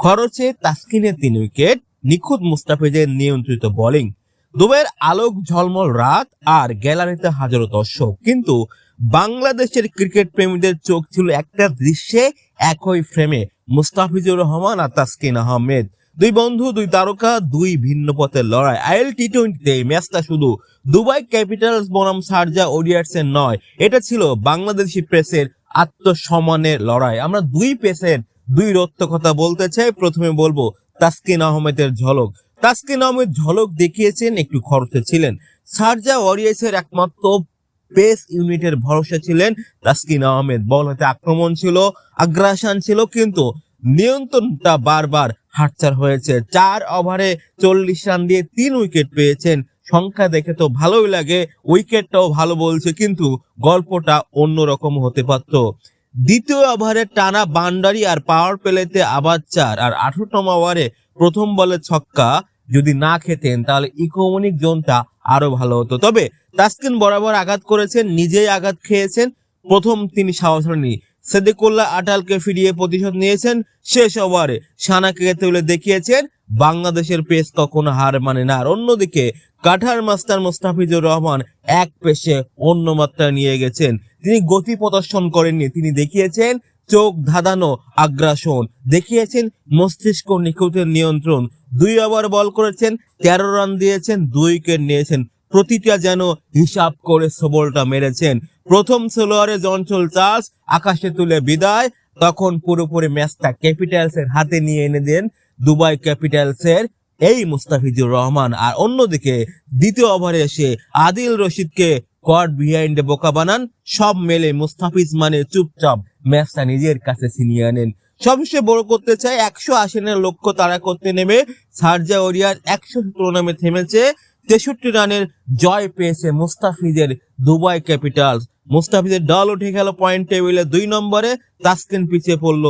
খরচে তাসকিনের তিন উইকেট, নিখুঁত মুস্তাফিজের নিয়ন্ত্রিত বোলিং। দুবাইয়ের আলোক ঝলমল রাত আর গ্যালারিতে হাজারো দর্শক। কিন্তু বাংলাদেশের ক্রিকেট প্রেমীদের চোখ ছিল একটা দৃশ্যে একই ফ্রেমে মুস্তাফিজুর রহমান আর তাসকিন আহমেদ। দুই বন্ধু, দুই তারকা, দুই ভিন্ন পথের লড়াই। আইএল টি টোয়েন্টিতে ম্যাচটা শুধু দুবাই ক্যাপিটালস বনাম সারজা ওডিয়ার্সের নয়, এটা ছিল বাংলাদেশি প্রেসের আত্মসম্মানের লড়াই। আমরা দুই পেসের দুই রত্ব কথা বলতে চাই। প্রথমে বলব, তাসকিন আহমেদের ঝলক। তাসকিন আহমেদ ঝলক দেখিয়েছেন, একটু খরচে ছিলেন। সারজা ওয়ারিয়ার্সের একমাত্র পেস ইউনিটের ভরসা ছিলেন। তাসকিন আহমেদ বল হাতে আক্রমণ ছিল, আগ্রাসন ছিল, কিন্তু নিয়ন্ত্রণটা বারবার হাতছাড় হয়েছে। চার ওভারে চল্লিশ রান দিয়ে তিন উইকেট পেয়েছেন। সংখ্যা দেখে তো ভালোই লাগে উইকেটটাও ভালো বলছে, কিন্তু গল্পটা অন্যরকম হতে পারত। দ্বিতীয় ওভারে টানা বান্ডারি আর পাওয়ার প্লেতে আবার চার আর আঠারোতম ওভারে প্রথম বলে ছক্কা যদি না খেতেন, তাহলে ইকোমনিক জোনটা আরও ভালো হতো। তবে তাসকিন বরাবর আঘাত করেছেন, নিজেই আঘাত খেয়েছেন, প্রথম তিনি সাহস হননি সেদিকুল্লাহ আটালকে ফিরিয়ে প্রতিশোধ নিয়েছেন। শেষ ওভারে সানাকে তুলে দেখিয়েছেন বাংলাদেশের পেস কখনো হার মানে না। আর অন্যদিকে, কাঠার মাস্টার মুস্তাফিজুর রহমান এক পেশে অন্য মাত্রা নিয়ে গেছেন। তিনি গতি প্রদর্শন করেননি, তিনি দেখিয়েছেন চোখ ধাঁধানো আগ্রাসন, দেখিয়েছেন মস্তিষ্ক নিখুঁতের নিয়ন্ত্রণ। দুই ওভার বল করেছেন, তেরো রান দিয়েছেন, দুই উইকেট নিয়েছেন। প্রতিটা যেন হিসাব করে সবলটা মেরেছেন। প্রথম সোলোয়ারে জঞ্চল চাষ আকাশে তুলে বিদায়, তখন পুরোপুরি ম্যাচটা ক্যাপিটালস এর হাতে নিয়ে এনে দেন দুবাই ক্যাপিটালস এর এই মুস্তাফিজুর রহমান। আর অন্যদিকে দ্বিতীয় ওভারে এসে আদিল রশিদকে কট বিহাইন্ডে বোকা বানান। সব মেলে মুস্তাফিজ মানে চুপচাপ ম্যাচটা নিজের কাছে ছিনিয়ে আনেন। সবচেয়ে বড় করতে চায় একশো আশি রানের লক্ষ্য তারা করতে নেমে সার্জা ওরিয়ার একশো সতেরো নামে থেমেছে তেষট্টি রানের জয় পেয়েছে মুস্তাফিজের দুবাই ক্যাপিটালস। মুস্তাফিজের দল উঠে গেল পয়েন্ট টেবিলে দুই নম্বরে। তাসকিন পিছিয়ে পড়ল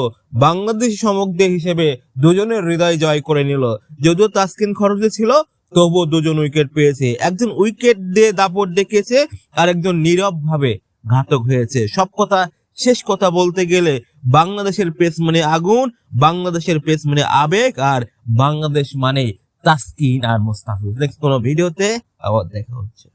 বাংলাদেশি সমগ্র হিসেবে। দুজনের হৃদয় জয় করে নিল। যদিও তাসকিন খরচে ছিল, তবুও দুজন উইকেট পেয়েছে। একজন উইকেট দিয়ে দাপট দেখিয়েছে আর একজন নীরব ভাবে ঘাতক হয়েছে। সব কথা, শেষ কথা বলতে গেলে বাংলাদেশের পেস মানে আগুন, বাংলাদেশের পেস মানে আবেগ আর বাংলাদেশ মানে তাসকিন আর মুস্তাফিজ নেক্সট কোনো ভিডিওতে আবার দেখা হচ্ছে।